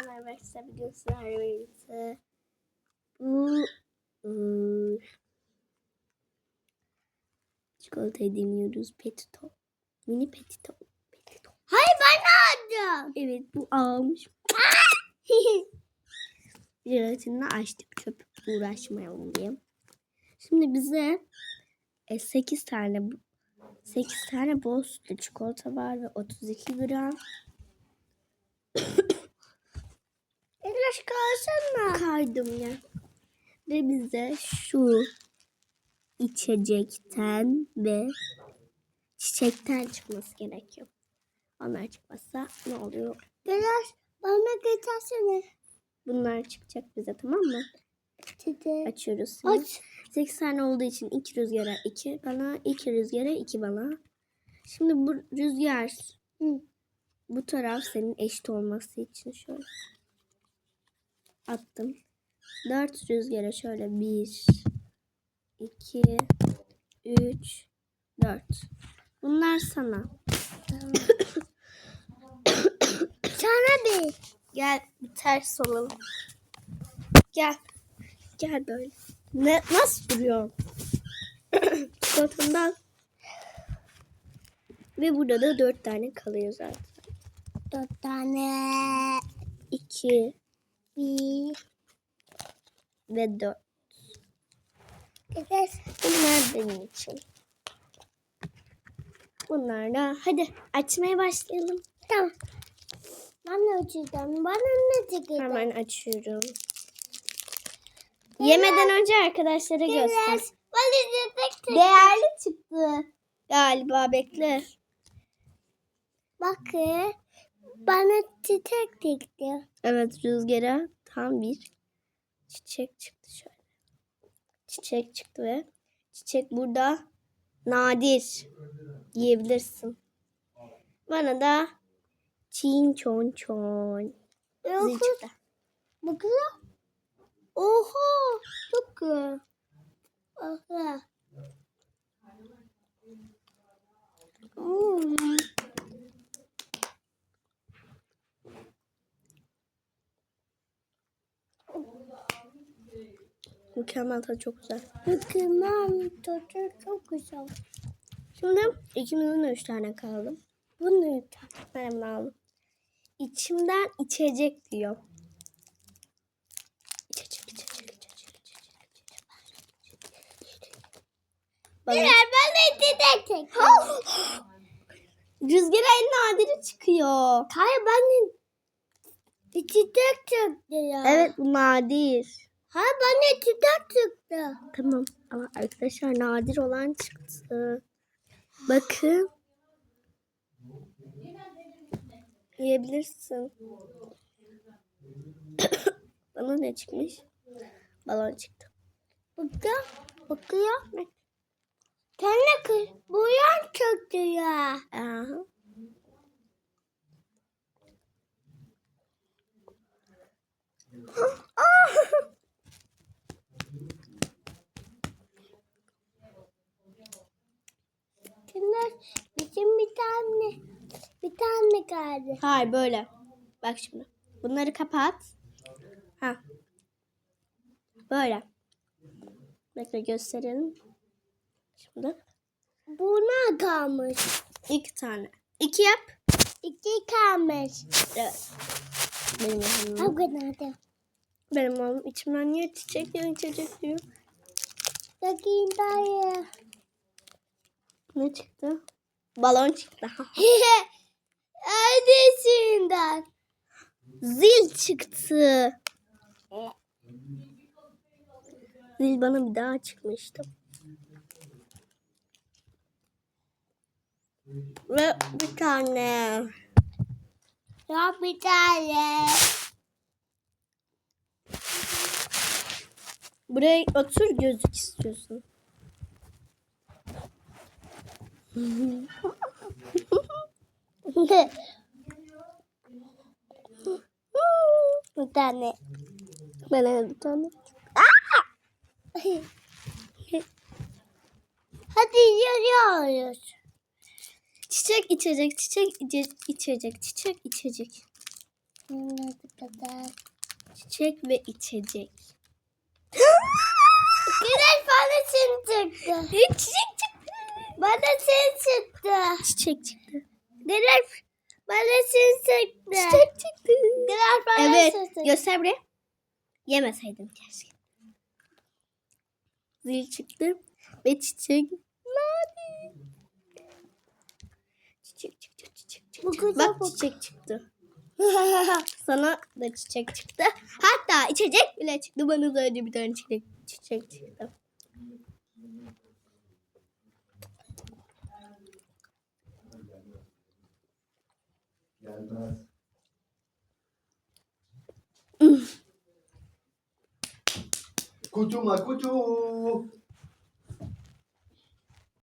Merhaba arkadaşlar bugün sizlerle birlikte bu ıı, çikolatayı deniyoruz. Petito. Mini petito. Petito. Hayır ben aldım. Evet bu almış. Jelatini açtık çöp uğraşmayalım diye. Şimdi bize 8 tane 8 tane bol sütlü çikolata var ve 32 gram Biraz kalsana. kaydım ya. Ve bize şu içecekten ve çiçekten çıkması gerekiyor. Onlar çıkmazsa ne oluyor? Biraz bana getirsene. Bunlar çıkacak bize tamam mı? Dedi. Açıyoruz şimdi. Aç. 8 tane olduğu için 2 rüzgara 2 bana, 2 rüzgara 2 bana. Şimdi bu rüzgar Hı. bu taraf senin eşit olması için şöyle attım. 4 rüzgara şöyle 1 2 3 4. Bunlar sana. Sana bir. Gel bir ters olalım. Gel. Gel böyle. Ne, nasıl duruyor? Çikolatandan. Ve burada da dört tane kalıyor zaten. Dört tane. İki Bir. ve dört. Getir. Bunlar benim için. Bunlar da hadi açmaya başlayalım. Tamam. Ben de açacağım. Bana ne çıkacak? Hemen açıyorum. Yemeden önce arkadaşlara göster. Tek tek. Değerli çıktı. Galiba bekle. Bakın. Bana çiçek çıktı. Evet rüzgara tam bir çiçek çıktı şöyle. Çiçek çıktı ve çiçek burada nadir yiyebilirsin. Bana da çin çon çon zil çıktı. Bakın. Oha. Çok güzel. Oha. Mükemmel tadı çok güzel. Mükemmel. Tadı çok güzel. Şimdi ikimizin de üç tane kaldı. Bu ne? Ben hemen aldım. İçimden içecek diyor. İçecek, içecek, içecek, içecek, içecek. Biraz bana çiçek çıktı. rüzgara en nadiri çıkıyor. Hayır bana çiçek çıktı ya. Evet bu nadir. Hayır bana çiçek çıktı. Tamam ama arkadaşlar nadir olan çıktı. Bakın. Yiyebilirsin. Bana ne çıkmış? Balon çıktı. Bakıyor. Bakıyor. Kendine kız. Boyan çıktı ya. Aha. Şimdi bizim bir tane bir tane kaldı. Hayır böyle. Bak şimdi. Bunları kapat. Ha. Böyle. Bekle gösterelim. Şimdi. Buna kalmış. iki tane. İki yap. İki kalmış. Evet. Benim yanımda. da. Benim oğlum içimden niye çiçek diyor, içecek diyor. Bakayım dayı. Ne çıktı? Balon çıktı. Annesinden. Zil çıktı. Zil bana bir daha çıkmıştı. Ve bir tane. Ya bir tane. Buraya otur gözlük istiyorsun. bir tane. Bana bir tane. Hadi yürüyoruz. Çiçek içecek, çiçek içe- içecek, çiçek içecek. Ne. Çiçek ve içecek. Güneş bana sen çıktı. çiçek çıktı. Bana sen çıktı. Çiçek çıktı. Güneş bana sen çıktı. Çiçek çıktı. Güneş bana Evet. sen çıktı. Göster buraya. Yemeseydim keşke. Zil çıktı. Ve çiçek. Mavi. Çiçek çıktı. Çiçek çıktı. Bak bak. çiçek çıktı. Sana da çiçek çıktı. Hatta içecek bile çıktı. Bana da önce bir tane çiçek, çiçek çıktı. Gelmez. Kutuma kutu.